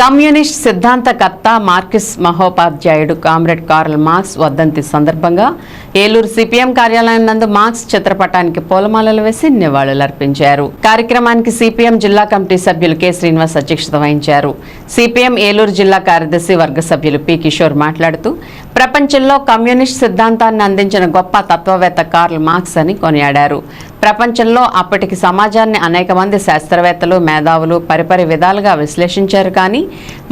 Communist సిద్ధాంతకర్త marquise మహోపాధ్యాయుడు comrade Karl Marx వర్ధంతి సందర్భంగా ఏలూరు సిపిఎం కార్యాలయం నందు మార్క్స్ చిత్రపటానికి పూలమాలలు వేసి నివాళులర్పించారు. కార్యక్రమానికి సిపిఎం జిల్లా కమిటీ సభ్యులు కె. శ్రీనివాస్ అధ్యక్షత వహించారు. సిపిఎం ఏలూరు జిల్లా కార్యదర్శి వర్గ సభ్యులు పి. కిషోర్ మాట్లాడుతూ ప్రపంచంలో కమ్యూనిస్ట్ సిద్ధాంతాన్ని అందించిన గొప్ప తత్వవేత్త కార్ల్ మార్క్స్ అని కొనియాడారు. ప్రపంచంలో అప్పటికి సమాజాన్ని అనేక మంది శాస్త్రవేత్తలు మేధావులు పరిపరి విధాలుగా విశ్లేషించారు కానీ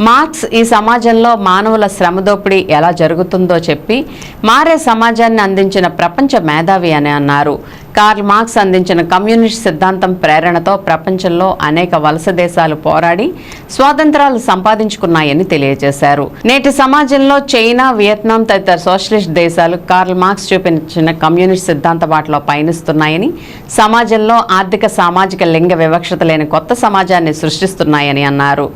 మార్క్స్ ఈ సమాజంలో మానవుల శ్రమదోపిడీ ఎలా జరుగుతుందో చెప్పి మారే సమాజాన్ని అందించిన ప్రపంచ మేధావి అని అన్నారు. కార్ల్ మార్క్స్ అందించిన కమ్యూనిస్ట్ సిద్ధాంతం ప్రేరణతో ప్రపంచంలో అనేక వలస దేశాలు పోరాడి స్వాతంత్రాలు సంపాదించుకున్నాయని తెలియజేశారు. నేటి సమాజంలో చైనా వియత్నాం తదితర సోషలిస్ట్ దేశాలు కార్ల్ మార్క్స్ చూపించిన కమ్యూనిస్ట్ సిద్ధాంత బాటలో పయనిస్తున్నాయని సమాజంలో ఆర్థిక సామాజిక లింగ వివక్షత లేని కొత్త సమాజాన్ని సృష్టిస్తున్నాయని అన్నారు.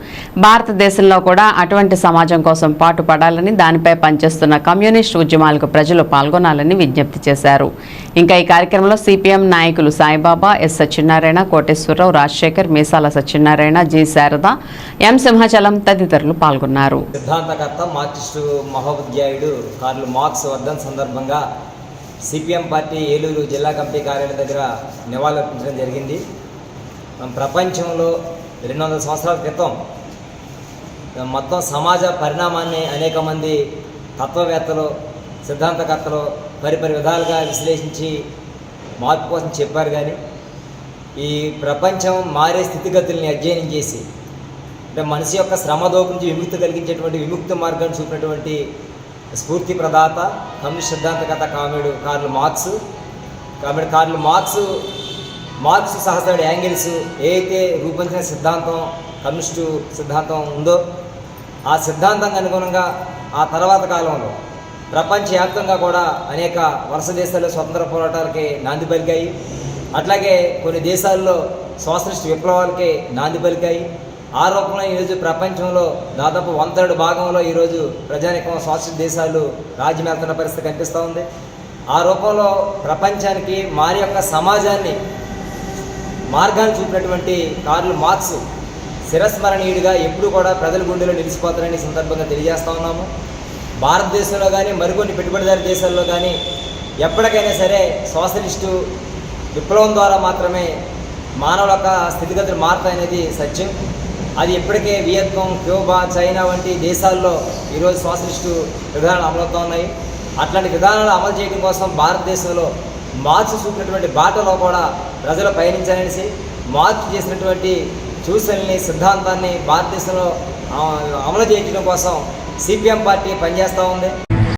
భారతదేశంలో కూడా అటువంటి సమాజం కోసం పాటుపడాలని దానిపై పనిచేస్తున్న కమ్యూనిస్ట్ ఉద్యమాలకు ప్రజలు పాల్గొనాలని విజ్ఞప్తి చేశారు. ఇంకా ఈ కార్యక్రమంలో సిపిఎం నాయకులు Saibaba S Satyanarayana Koteswararao Rajasekhar Meesala Satyanarayana G Sharada M Simhachalam తదితరులు పాల్గొన్నారు. సిద్ధాంతకర్త మార్క్సిస్టు మహోపాధ్యాయుడు కార్లు మార్క్స్ వర్ధన్ సందర్భంగా సిపిఎం పార్టీ ఏలూరు జిల్లా కమిటీ కార్యాలయం దగ్గర నివాళులర్పించడం జరిగింది. ప్రపంచంలో రెండు వందల సంవత్సరాల క్రితం మొత్తం సమాజ పరిణామాన్ని అనేక మంది తత్వవేత్తలు సిద్ధాంతకర్తలు పరిపరి విధాలుగా విశ్లేషించి మార్పు కోసం చెప్పారు కానీ ఈ ప్రపంచం మారే స్థితిగతుల్ని అధ్యయనం చేసి అంటే మనిషి యొక్క శ్రమ నుంచి విముక్తి కలిగించేటువంటి విముక్తి మార్గాన్ని చూపినటువంటి స్ఫూర్తి ప్రదాత కమ్యూనిస్ట్ సిద్ధాంతకత కామెడు కార్లు మార్క్స్. కామెడు కార్లు మార్క్స్ మార్క్స్ సహచరుడు యాంగిల్స్ ఏదైతే రూపొందించిన సిద్ధాంతం కమ్యూనిస్టు సిద్ధాంతం ఉందో ఆ సిద్ధాంతానికి అనుగుణంగా ఆ తర్వాత కాలంలో ప్రపంచవ్యాప్తంగా కూడా అనేక వరుస దేశాల్లో స్వతంత్ర పోరాటాలకి నాంది పలికాయి. అట్లాగే కొన్ని దేశాల్లో సోషలిస్ట్ విప్లవాలకి నాంది పలికాయి. ఆ రూపంలో ఈరోజు ప్రపంచంలో దాదాపు వంతడు భాగంలో ఈరోజు ప్రజానికం సోషలిస్ట్ దేశాలు రాజ్యమేళ్తున్న పరిస్థితి కనిపిస్తూ ఉంది. ఆ రూపంలో ప్రపంచానికి మారి యొక్క సమాజాన్ని మార్గాన్ని చూపినటువంటి కార్లు మార్క్స్ శిరస్మరణీయుడిగా ఎప్పుడు కూడా ప్రజల గుండెలో నిలిచిపోతారని సందర్భంగా తెలియజేస్తూ ఉన్నాము. భారతదేశంలో కానీ మరికొన్ని పెట్టుబడిదారు దేశాల్లో కానీ ఎప్పటికైనా సరే సోషలిస్టు విప్లవం ద్వారా మాత్రమే మానవుల యొక్క స్థితిగతులు మారుతాయనేది సత్యం. అది ఇప్పటికే వియత్నాం క్యూబా చైనా వంటి దేశాల్లో ఈరోజు సోషలిస్టు విధానాలు అమలవుతూ ఉన్నాయి. అట్లాంటి విధానాలు అమలు చేయడం కోసం భారతదేశంలో మార్చి చూపినటువంటి బాటలో కూడా ప్రజలు పయనించాలనేసి మార్చి చేసినటువంటి సూచనల్ని సిద్ధాంతాన్ని భారతదేశంలో అమలు చేయించడం కోసం సిపిఎం పార్టీ పనిచేస్తూ ఉంది.